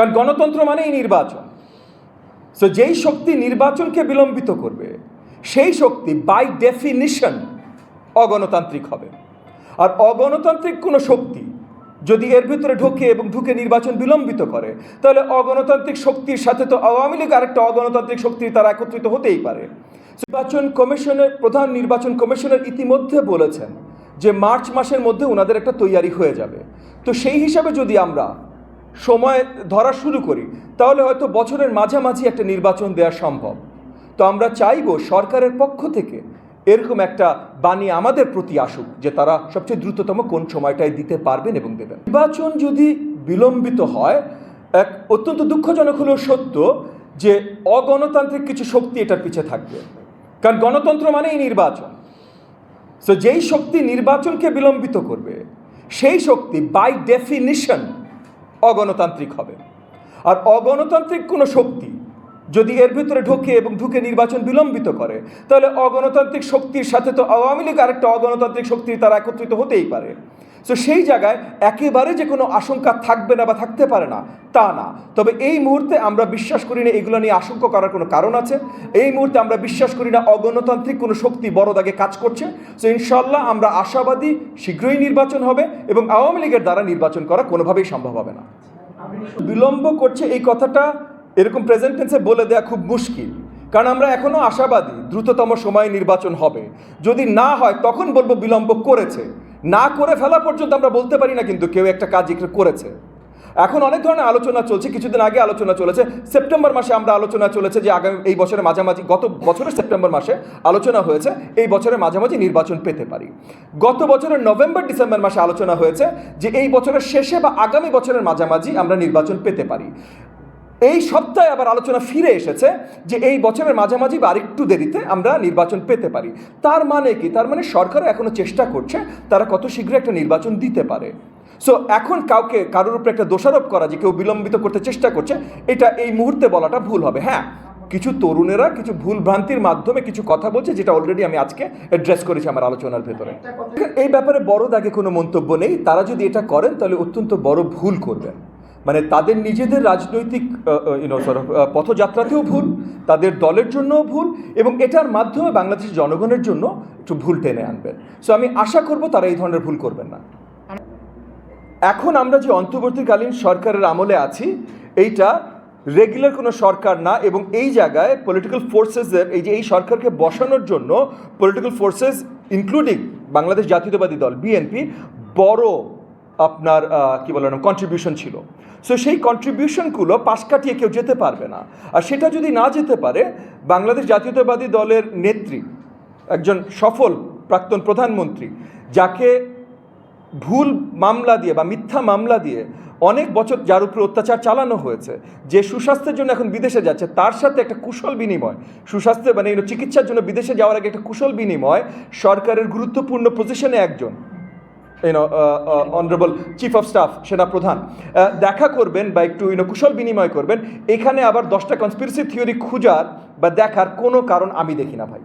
কারণ গণতন্ত্র মানেই নির্বাচন। সো যেই শক্তি নির্বাচনকে বিলম্বিত করবে, সেই শক্তি বাই ডেফিনিশন অগণতান্ত্রিক হবে। আর অগণতান্ত্রিক কোনো শক্তি যদি এর ভিতরে ঢোকে এবং ঢুকে নির্বাচন বিলম্বিত করে, তাহলে অগণতান্ত্রিক শক্তির সাথে তো আওয়ামী লীগ আরেকটা অগণতান্ত্রিক শক্তি তারা একত্রিত হতেই পারে। নির্বাচন কমিশনের, প্রধান নির্বাচন কমিশনের ইতিমধ্যে বলেছেন যে মার্চ মাসের মধ্যে ওনাদের একটা তৈয়ারি হয়ে যাবে। তো সেই হিসাবে যদি আমরা সময় ধরা শুরু করি, তাহলে হয়তো বছরের মাঝামাঝি একটা নির্বাচন দেওয়া সম্ভব। তো আমরা চাইব সরকারের পক্ষ থেকে এরকম একটা বাণী আমাদের প্রতি আসুক, যে তারা সবচেয়ে দ্রুততম কোন সময়টায় দিতে পারবেন এবং দেবেন। নির্বাচন যদি বিলম্বিত হয়, এক অত্যন্ত দুঃখজনক হলেও সত্য যে অগণতান্ত্রিক কিছু শক্তি এটার পিছে থাকবে। কারণ গণতন্ত্র মানেই নির্বাচন। সো যেই শক্তি নির্বাচনকে বিলম্বিত করবে, সেই শক্তি বাই ডেফিনিশন অগণতান্ত্রিক হবে। আর অগণতান্ত্রিক কোনো শক্তি যদি এর ভিতরে ঢুকে এবং ঢুকে নির্বাচন বিলম্বিত করে, তাহলে অগণতান্ত্রিক শক্তির সাথে তো আওয়ামী লীগ আরেকটা অগণতান্ত্রিক শক্তি তারা একত্রিত হতেই পারে। সো সেই জায়গায় একেবারে যে কোনো আশঙ্কা থাকবে না বা থাকতে পারে না, তা না। তবে এই মুহূর্তে আমরা বিশ্বাস করি না এগুলো নিয়ে আশঙ্কা করার কোনো কারণ আছে। এই মুহূর্তে আমরা বিশ্বাস করি না অগণতান্ত্রিক কোনো শক্তি বড় দাগে কাজ করছে। সো ইনশাল্লাহ আমরা আশাবাদী শীঘ্রই নির্বাচন হবে এবং আওয়ামী লীগের দ্বারা নির্বাচন করা কোনোভাবেই সম্ভব হবে না। বিলম্ব করছে এই কথাটা এরকম প্রেজেন্টেন্সে বলে দেওয়া খুব মুশকিল। কারণ আমরা এখনও আশাবাদী দ্রুততম সময়ে নির্বাচন হবে। যদি না হয়, তখন বলব বিলম্ব করেছে। না করে ফেলা পর্যন্ত আমরা বলতে পারি না কিন্তু কেউ একটা কাজ করেছে। এখন অনেক ধরনের আলোচনা চলছে, কিছুদিন আগে আলোচনা চলেছে। সেপ্টেম্বর মাসে আমরা আলোচনা চলেছে যে আগামী, এই বছরের মাঝামাঝি, গত বছরের সেপ্টেম্বর মাসে আলোচনা হয়েছে, এই বছরের মাঝামাঝি নির্বাচন পেতে পারি। গত বছরের নভেম্বর, ডিসেম্বর মাসে আলোচনা হয়েছে যে এই বছরের শেষে বা আগামী বছরের মাঝামাঝি আমরা নির্বাচন পেতে পারি। এই সপ্তাহে আবার আলোচনা ফিরে এসেছে যে এই বছরের মাঝামাঝি বা আরেকটু দেরিতে আমরা নির্বাচন পেতে পারি। তার মানে কি? তার মানে সরকারও এখনও চেষ্টা করছে তারা কত শীঘ্র একটা নির্বাচন দিতে পারে। সো এখন কাউকে, কারোর উপরে একটা দোষারোপ করা যে কেউ বিলম্বিত করতে চেষ্টা করছে, এটা এই মুহূর্তে বলাটা ভুল হবে। হ্যাঁ কিছু তরুণেরা, কিছু ভুল ভ্রান্তির মাধ্যমে কিছু কথা বলছে, যেটা অলরেডি আমি আজকে অ্যাড্রেস করেছি আমার আলোচনার ভেতরে। এই ব্যাপারে বড় দাগে কোনো মন্তব্য নেই। তারা যদি এটা করেন, তাহলে অত্যন্ত বড় ভুল করবেন। মানে তাদের নিজেদের রাজনৈতিক ইউনো পথযাত্রাতেও ভুল, তাদের দলের জন্যও ভুল এবং এটার মাধ্যমে বাংলাদেশের জনগণের জন্য একটু ভুল টেনে আনবেন। সো আমি আশা করব তারা এই ধরনের ভুল করবেন না। এখন আমরা যে অন্তর্বর্তীকালীন সরকারের আমলে আছি, এইটা রেগুলার কোনো সরকার না এবং এই জায়গায় পলিটিক্যাল ফোর্সেসের এই যে এই সরকারকে বসানোর জন্য পলিটিক্যাল ফোর্সেস ইনক্লুডিং বাংলাদেশ জাতীয়তাবাদী দল বিএনপি বড় আপনার কি বলে কন্ট্রিবিউশন ছিল। সো সেই কন্ট্রিবিউশনগুলো পাশ কাটিয়ে কেউ যেতে পারবে না। আর সেটা যদি না যেতে পারে, বাংলাদেশ জাতীয়তাবাদী দলের নেত্রী, একজন সফল প্রাক্তন প্রধানমন্ত্রী, যাকে ভুল মামলা দিয়ে বা মিথ্যা মামলা দিয়ে অনেক বছর যার উপরে অত্যাচার চালানো হয়েছে, যে সুস্বাস্থ্যের জন্য এখন বিদেশে যাচ্ছে, তার সাথে একটা কুশল বিনিময়, সুস্বাস্থ্য মানে চিকিৎসার জন্য বিদেশে যাওয়ার আগে একটা কুশল বিনিময়, সরকারের গুরুত্বপূর্ণ পজিশনে একজন। You know honourable chief of staff সেনা প্রধান দেখা করবেন বা একটু ইউনো কুশল বিনিময় করবেন, এখানে আবার দশটা কনস্পিরেসি থিওরি খুঁজার বা দেখার কোনো কারণ আমি দেখি না ভাই।